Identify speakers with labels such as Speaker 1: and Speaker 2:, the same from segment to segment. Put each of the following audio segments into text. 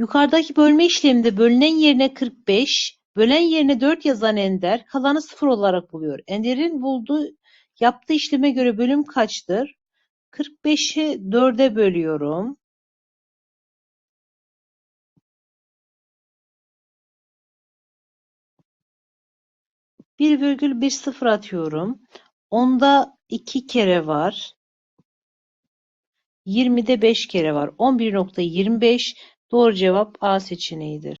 Speaker 1: Yukarıdaki bölme işleminde bölünen yerine 45, bölen yerine 4 yazan Ender kalanı 0 olarak buluyor. Ender'in bulduğu yaptığı işleme göre bölüm kaçtır? 45'i 4'e bölüyorum. Bir virgül bir sıfır atıyorum. Onda iki kere var. 20'de 5 kere var. 11.25 doğru cevap A seçeneğidir.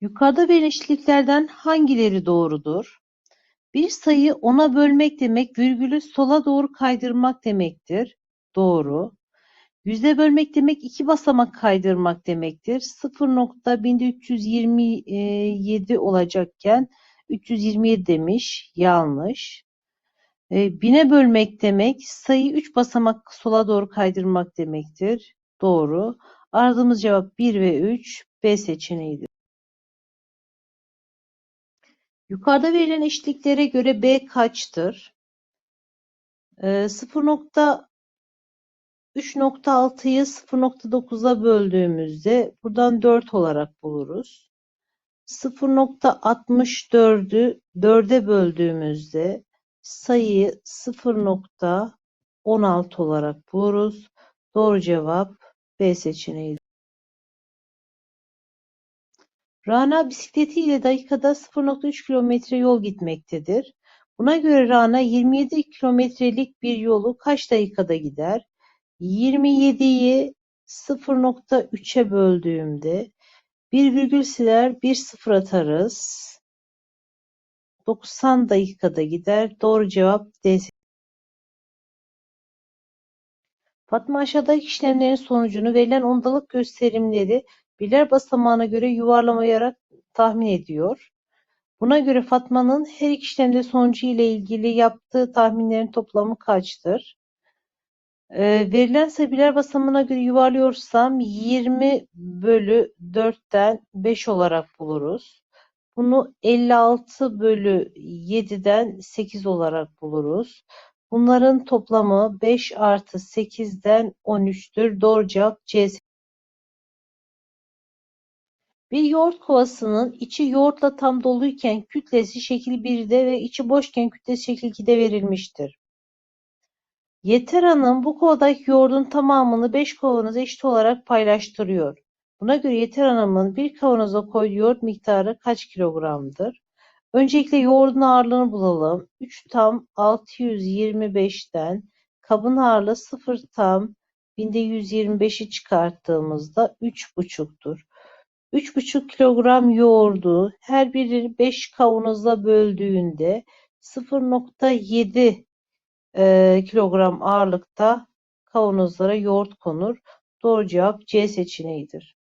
Speaker 1: Yukarıda verilen eşitliklerden hangileri doğrudur? Bir sayıyı ona bölmek demek virgülü sola doğru kaydırmak demektir. Doğru. Yüze bölmek demek iki basamak kaydırmak demektir. 0.1327 olacakken 327 demiş. Yanlış. E, bine bölmek demek sayıyı 3 basamak sola doğru kaydırmak demektir. Doğru. Aradığımız cevap 1 ve 3 B seçeneğidir. Yukarıda verilen eşitliklere göre B kaçtır? E, 0.3.6'yı 0.9'a böldüğümüzde buradan 4 olarak buluruz. 0.64'ü 4'e böldüğümüzde sayıyı 0.16 olarak buluruz. Doğru cevap B seçeneğidir. Rana bisikletiyle dakikada 0.3 kilometre yol gitmektedir. Buna göre Rana 27 kilometrelik bir yolu kaç dakikada gider? 27'yi 0.3'e böldüğümde bir virgül siler bir sıfır atarız. 90 dakikada gider. Doğru cevap D. Fatma aşağıdaki işlemlerin sonucunu verilen ondalık gösterimleri birler basamağına göre yuvarlamayarak tahmin ediyor. Buna göre Fatma'nın her iki işlemde sonucu ile ilgili yaptığı tahminlerin toplamı kaçtır? Ee, verilen sayı birler basamağına göre yuvarlıyorsam 20 bölü 4'ten 5 olarak buluruz. Bunu 56 bölü 7'den 8 olarak buluruz. Bunların toplamı 5 artı 8'den 13'tür. Doğru cevap C. Bir yoğurt kovasının içi yoğurtla tam doluyken kütlesi şekil 1'de ve içi boşken kütlesi şekil 2'de verilmiştir. Yeter Hanım bu kovadaki yoğurdun tamamını 5 kavanoza eşit olarak paylaştırıyor. Buna göre Yeter Hanım'ın bir kavanoza koyduğu yoğurt miktarı kaç kilogramdır? Öncelikle yoğurdun ağırlığını bulalım. 3 tam 625'ten kabın ağırlığı 0 tam binde 125'i çıkarttığımızda 3,5'tur. 3,5 kilogram yoğurdu her biri 5 kavanoza böldüğünde 0,7 e, kilogram ağırlıkta kavanozlara yoğurt konur. Doğru cevap C seçeneğidir.